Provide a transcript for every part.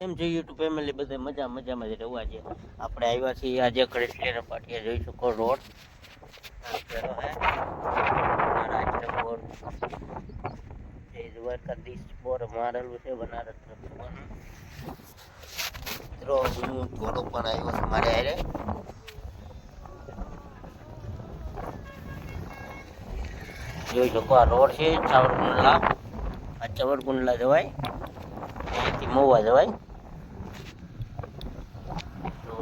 કેમ છે YouTube family બધે મજા, મજામાં જ રહેવા છે. આપણે આવ્યા છીએ આજે કૃષ્ણ પાટીએ જોઈ શકો રોડ? દ્વારકાધીશ મારેલું છે, બનારસ મિત્રો, હું ઘોડો પણ આવ્યો છે મારે આરે જોઈ શકો, આ રોડ છે, ચાવરકુંડલા. આ ચાવરકુંડલા જવાય. મહુવા જવાય તો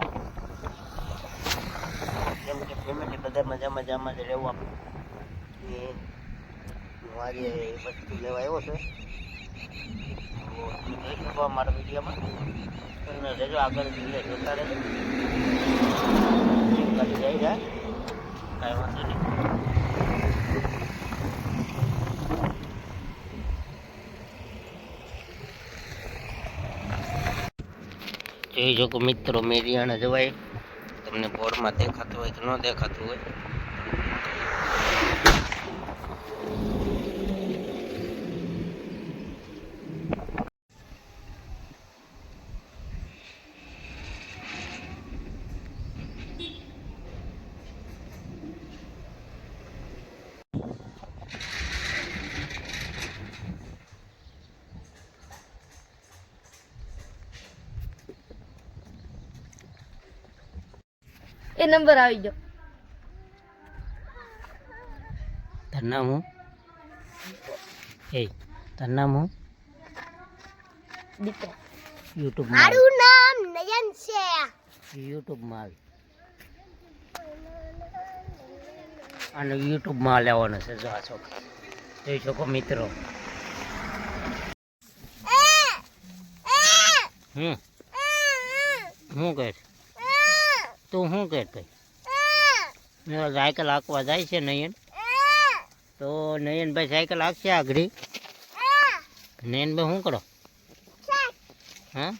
કેમ કે ફેમિલી બધા મજા મજામાં જ રહેવા એ હું આજે વસ્તુ લેવા આવ્યો છે. તો જોઈ અમારા વિડીયોમાં. રહેજો, આગળ જોતા રહેજો. ખાલી જાય જાય કાંઈ વાંધો નહીં. જોઈ શકો મિત્રો, મેરિયાણા જવાય. તમને બોર્ડમાં દેખાતું હોય કે ન દેખાતું હોય. એ નંબર આવી ગયો. તારું નામ હું એ તારું નામ હું દીકરા યુટ્યુબમાં આવ. નામ નયન છે. યુટ્યુબમાં આવ. અને યુટ્યુબમાં લેવાનો છે જો આ છોકરા જોઈ શકો મિત્રો. હમ. શું કહે છે? તું શું કે કઈ સાયકલ હાંકવા જાય છે નયન? તો નયનભાઈ સાયકલ હાંકશે આગળ? નયનભાઈ શું કરો? હા?